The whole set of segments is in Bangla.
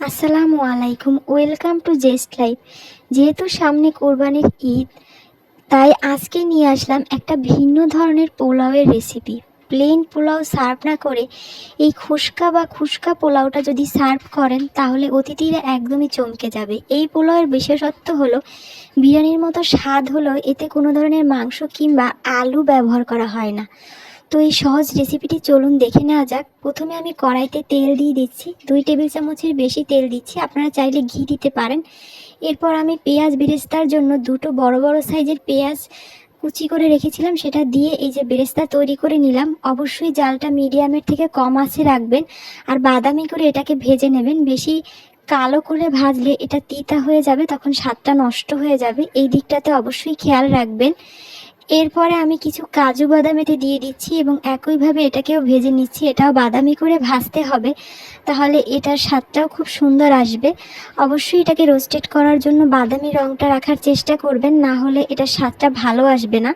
আসসালামু আলাইকুম, ওয়েলকাম টু জেস্ট লাইফ। যেহেতু সামনে কোরবানির ঈদ, তাই আজকে নিয়ে আসলাম একটা ভিন্ন ধরনের পোলাওয়ের রেসিপি প্লেন পোলাও সার্ভ না করে এই খুশকা বা খুশকা পোলাওটা যদি সার্ভ করেন, তাহলে অতিথিরা একদমই চমকে যাবে। এই পোলাওয়ের বিশেষত্ব হলো, বিরিয়ানির মতো স্বাদ হলো এতে কোনো ধরনের মাংস কিংবা আলু ব্যবহার করা হয় না। তো এই সহজ রেসিপিটি চলুন দেখে নেওয়া যাক। প্রথমে আমি কড়াইতে তেল দিয়ে দিচ্ছি। দুই টেবিল চামচের বেশি তেল দিচ্ছি। আপনারা চাইলে ঘি দিতে পারেন। এরপর আমি পেঁয়াজ বেরেস্তার জন্য দুটো বড় বড় সাইজের পেঁয়াজ কুচি করে রেখেছিলাম। সেটা দিয়ে এই যে বেরেস্তা তৈরি করে নিলাম। অবশ্যই জালটা মিডিয়ামের থেকে কম আছে রাখবেন। আর বাদামি করে এটাকে ভেজে নেবেন। বেশি কালো করে ভাজলে এটা তিতা হয়ে যাবে, তখন স্বাদটা নষ্ট হয়ে যাবে। এই দিকটাতে অবশ্যই খেয়াল রাখবেন। এরপরে আমি কিছু কাজু বাদাম এতে দিয়ে দিচ্ছি এবং একইভাবে এটাকেও ভেজে নিচ্ছি। এটাও বাদামি করে ভাজতে হবে, তাহলে এটার স্বাদটাও খুব সুন্দর আসবে। অবশ্যই এটাকে রোস্টেড করার জন্য বাদামি রঙটা রাখার চেষ্টা করবেন, না হলে এটার স্বাদটা ভালো আসবে না।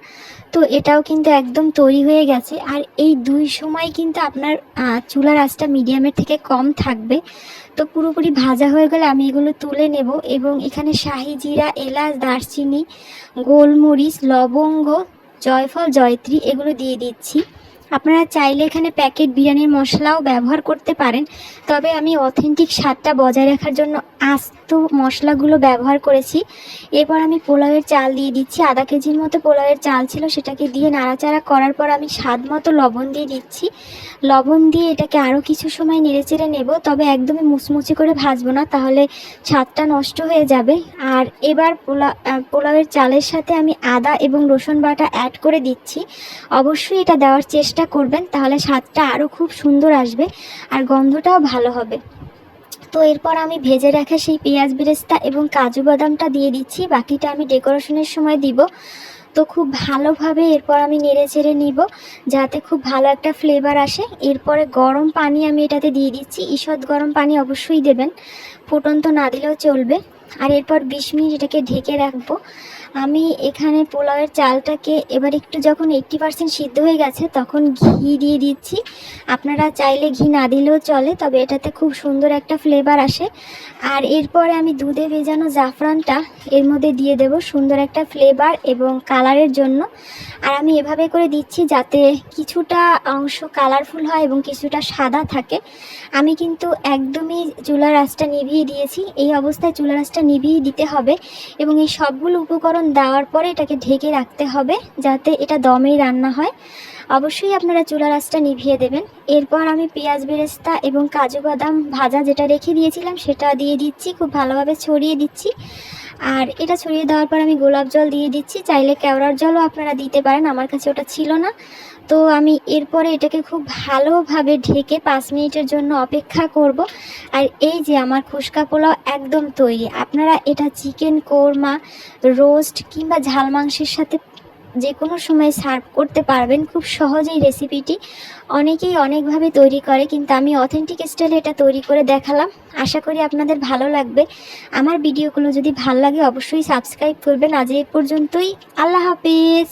তো এটাও কিন্তু একদম তৈরি হয়ে গেছে। আর এই দুই সময় কিন্তু আপনার চুলার আঁচটা মিডিয়ামের থেকে কম থাকবে। তো পুরোপুরি ভাজা হয়ে গেলে আমি এগুলো তুলে নেব এবং এখানে শাহি জিরা, এলাচ, দারচিনি, গোলমরিচ, লবঙ্গ জয়ফল, জয়ত্রী এগুলো দিয়ে দিচ্ছি। আপনারা চাইলে এখানে প্যাকেট বিরিয়ানির মশলাও ব্যবহার করতে পারেন। তবে আমি অথেন্টিক স্বাদটা বজায় রাখার জন্য আস্ত মশলাগুলো ব্যবহার করেছি। এরপর আমি পোলাওয়ের চাল দিয়ে দিচ্ছি। আধা কেজির মতো পোলাওয়ের চাল ছিল, সেটাকে দিয়ে নাড়াচাড়া করার পর আমি স্বাদ মতো লবণ দিয়ে দিচ্ছি। লবণ দিয়ে এটাকে আরও কিছু সময় নেড়েচেড়ে নেব, তবে একদমই মুচমুচে করে ভাজবো না, তাহলে স্বাদটা নষ্ট হয়ে যাবে। আর এবার পোলা পোলাওয়ের চালের সাথে আমি আদা এবং রসুন বাটা অ্যাড করে দিচ্ছি। অবশ্যই এটা দেওয়ার চেষ্টা করবেন, তাহলে স্বাদটা আরও খুব সুন্দর আসবে আর গন্ধটাও ভালো হবে। তো এরপর আমি ভেজে রাখা সেই পেঁয়াজ বেরেস্তা এবং কাজু বাদামটা দিয়ে দিচ্ছি। বাকিটা আমি ডেকোরেশনের সময় দিব। তো খুব ভালোভাবে এরপর আমি নেড়ে চেড়ে নিব, যাতে খুব ভালো একটা ফ্লেভার আসে। এরপরে গরম পানি আমি এটাতে দিয়ে দিচ্ছি। ঈষৎ গরম পানি অবশ্যই দেবেন ফুটন্ত না দিলেও চলবে। আর এরপর বিশ মিনিট এটাকে ঢেকে রাখব। আমি এখানে পোলাওয়ের চালটাকে এবার একটু যখন এইট্টি পার্সেন্ট সিদ্ধ হয়ে গেছে, তখন ঘি দিয়ে দিচ্ছি। আপনারা চাইলে ঘি না দিলেও চলে, তবে এটাতে খুব সুন্দর একটা ফ্লেভার আসে। আর এরপরে আমি দুধে ভেজানো জাফরানটা এর মধ্যে দিয়ে দেব সুন্দর একটা ফ্লেভার এবং কালারের জন্য। আর আমি এভাবে করে দিচ্ছি যাতে কিছুটা অংশ কালারফুল হয় এবং কিছুটা সাদা থাকে। আমি কিন্তু একদমই চুলার আঁচটা নিভিয়ে দিয়েছি। এই অবস্থায় চুলার আঁচটা নিভিয়ে দিতে হবে এবং এই সবগুলো উপকরণ দেওয়ার পরে এটাকে ঢেকে রাখতে হবে যাতে এটা দমেই রান্না হয়। অবশ্যই আপনারা চুলা রাসটা নিভিয়ে দেবেন। এরপর আমি পেঁয়াজ বেরেস্তা এবং কাজু বাদাম ভাজা যেটা রেখে দিয়েছিলাম সেটা দিয়ে দিচ্ছি। খুব ভালোভাবে ছড়িয়ে দিচ্ছি। আর এটা ছড়িয়ে দেওয়ার পর আমি গোলাপ জল দিয়ে দিচ্ছি। চাইলে কেওড়ার জলও আপনারা দিতে পারেন, আমার কাছে ওটা ছিল না। তো আমি এরপরে এটাকে খুব ভালোভাবে ঢেকে পাঁচ মিনিটের জন্য অপেক্ষা করব। আর এই যে আমার খুশকা পোলাও একদম তৈরি। আপনারা এটা চিকেন কোরমা, রোস্ট কিংবা ঝাল মাংসের সাথে যে কোনো সময় সার্ভ করতে পারবেন। খুব সহজেই রেসিপিটি অনেকেই অনেকভাবে তৈরি করে, কিন্তু আমি অথেন্টিক স্টাইলে এটা তৈরি করে দেখালাম। আশা করি আপনাদের ভালো লাগবে। আমার ভিডিওগুলো যদি ভালো লাগে, অবশ্যই সাবস্ক্রাইব করবেন। আজ এই পর্যন্তই। আল্লাহ হাফিজ।